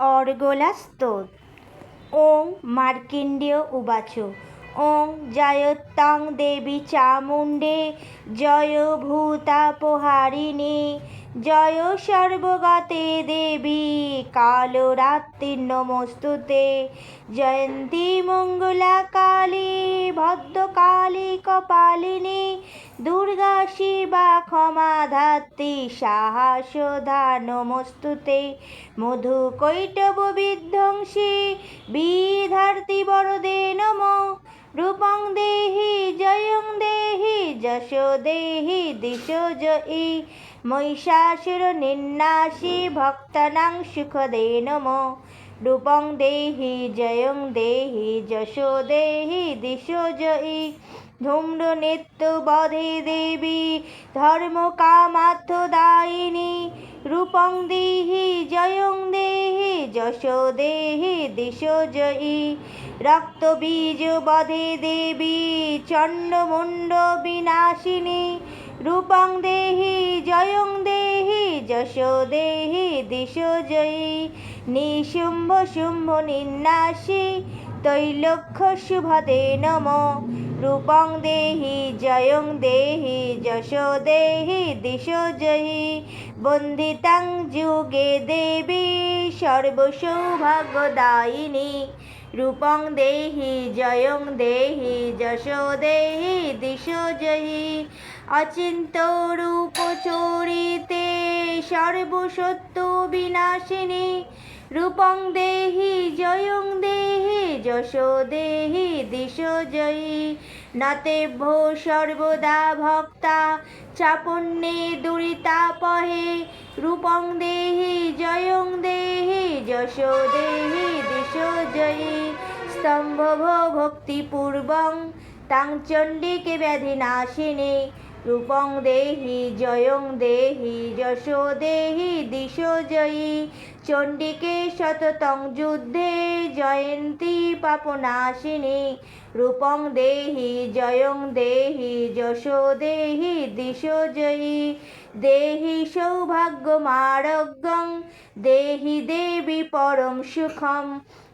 অর্গলাস্তোত। ওং মার্কিণ্ডীয় উবাচ। ওং জায়ত্তাং দেবী চামুণ্ডে জয় ভূতাপহারিণী জয় সর্বগতে দেবী কালরাত্রি নমস্তুতে। জয়ন্তী মঙ্গলা কালী ভদ্রকালী, কপালিনী, দুর্গা শিবা ক্ষমা ধাত্রী সাহসধা নমস্তুতে। মধু কৈটব বিধ্বংসী বিধার্তি বরদে নম। রূপং দেহি, জয়ং দেহি, যশো দেহি, দিশো জয়ী। মহিষাসুর নিন্নাসি, ভক্তানাং সুখদে নম রূপং দেহি জয়ং দেহি যশো দেহি দিশো জয়ী। ধূম্র নিত্য বধে দেবী, ধর্ম কামার্থ দায়িনী। রূপং দেহি জয়ং দেহি যশো দেহি দিশো জয়ী। রক্ত বীজ বধে দেবী চণ্ডমুণ্ড বিনাশিনী। রূপং দেহি, জয়ং দেহি, যশো দেহি, দিশো জয়ী। নিশুম্ভ শুম্ভ নিন্নাসী তৈলক্ষ শুভদে নম। রূপং দেহি, জয়ং দেহি, যশো দেহি, দিশো জয়ী। বন্দিতাং যুগে দেবী, সর্বসৌভাগ্যদায়িনী। রূপং দেহি, জয়ং দেহি, যশো দেহি, দিশো জয়ী। অচিন্ত রূপ চরিতে সর্বসত্য বিনাশিনী, রূপং দেহি, জয়ং দেহি, যশো দেহি, দিশো জয়ী। নতেভ্য সর্বদা ভক্তা চাপন্যে দুরিতাপহে রূপং দেহি, জয়ং দেহি, যশো দেহি, দিশো জয়ী। স্তম্ভভ ভক্তিপূর্বং, তাং চণ্ডিকে ব্যাধি নাশিনী রূপং দেহি, জয়ং দেহি, যশো দেহি, দিশো জয়ী। চণ্ডিকে শততং যুদ্ধে জয়ন্তী পাপনাশিনী। রূপং দেহি, জয়ং দেহি, যশো দেহি, দিশো জয়ী। দেহি সৌভাগ্যমারোগ্যং দেহি দেবী পরম সুখম।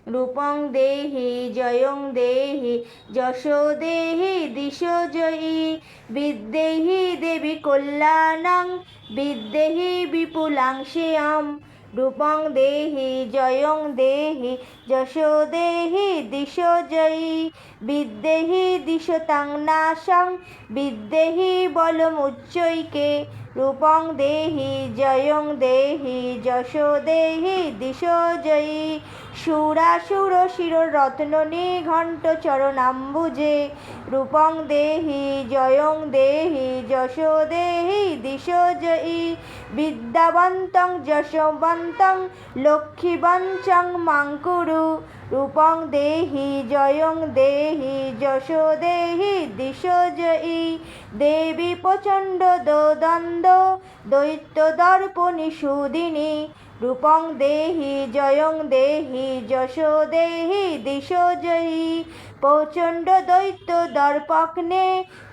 রূপং দেহি, জয়ং দেহি, যশো দেহি, দিশো জয়ী। বিদ্যেহি দেবী কল্যাণং, বিদ্যেহি বিপুলাং শ্রিয়ম রূপং দেহি, জয়ং দেহি, যশো দেহি, দিশো জয়ী। বিদ্যেহি দিশতাং নাশং, বিদ্যেহি বলমুচ্চৈকে। রূপং দেহি, জয়ং দেহি, যশো দেহি, দিশো জয়ী। সুরাসুর শির রত্ন নিঘণ্ট চরণাম্বুজে রূপং দেহি জয়ং দেহি যশো দেহি দিশো জয়ী। বিদ্যাবন্তং যশবন্তং লক্ষ্মীবঞ্চং মাঙ্কুরু রূপং দেহি জয়ং দেহি যশো দেহি দিশো জয়ী। দেবী প্রচণ্ড দোদণ্ড দৈত্য দর্পণী সুদিনী রূপং দেহি জয়ং দেহি যশো দেহি দিশো জয়ী। প্রচণ্ড দৈত্য দর্পগ্নে,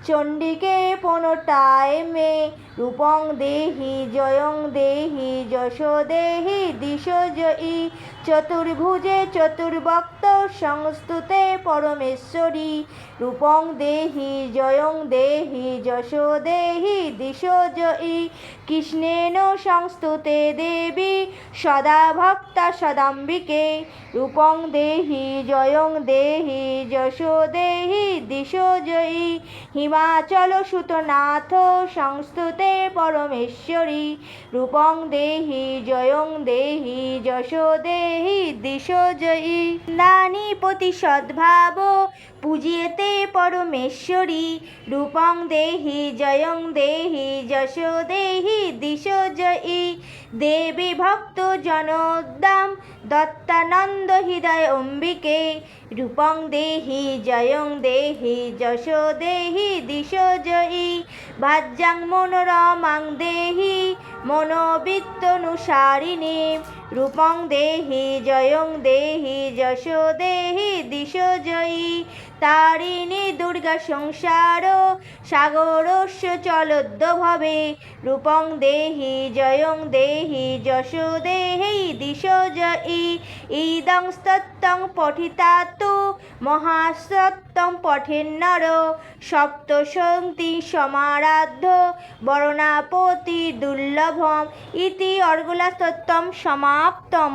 চণ্ডীকে পনটায় মে, রূপং দেহি, জয়ং দেহি, যশো দেহি, দিশো জয়ী, চতুর্ভুজে চতুর্ভক্ত সংস্তুতে পরমেশ্বরী। রূপং দেহি জয়ং দেহি যশো দেহি দিশো জয়ী। কৃষ্ণেন সংস্তুতে দেবী সদা ভক্তা সদাম্বিকে। রূপং দেহি জয়ং দেহি যশো দেহি দিশো জয়ী। হিমাচল সুতনাথ সংস্তুতে পরমেশ্বরী। রূপং দেহি জয়ং দেহি যশো দেহি দিশো জয়ী। নানি প্রতি সদ্ভাব পূজিয়েতে পরমেশ্বরী, রূপং দেহি, জয়ং দেহি, যশো দেহি, দিশো জয়ী। দেবী ভক্ত জনোদ্দাম, দত্তানন্দ হৃদয় অম্বিকে। রূপং দেহি, জয়ং দেহি, যশো দেহি, দিশো জয়ী। ভাজ্যাং মনোরমাং দেহি মনোবৃত্তনুসারিণী। রূপং দেহি জয়ং দেহি যশো দেহি দিশো জয়ী। তারিণী দুর্গা সংসার, সাগরস্য চলোদ্ভবে রূপং দেহি জয়ং দেহি যশো দেহি দিশ জয়ী, ইদং স্তত্তং পঠিতা তু মহাসত্তং পঠেন্নর, সপ্তশন্তি সমারাধ্য, বরণাপতি দুর্লভম, ইতি অর্গুলাস্তত্তম সমাপ্তম।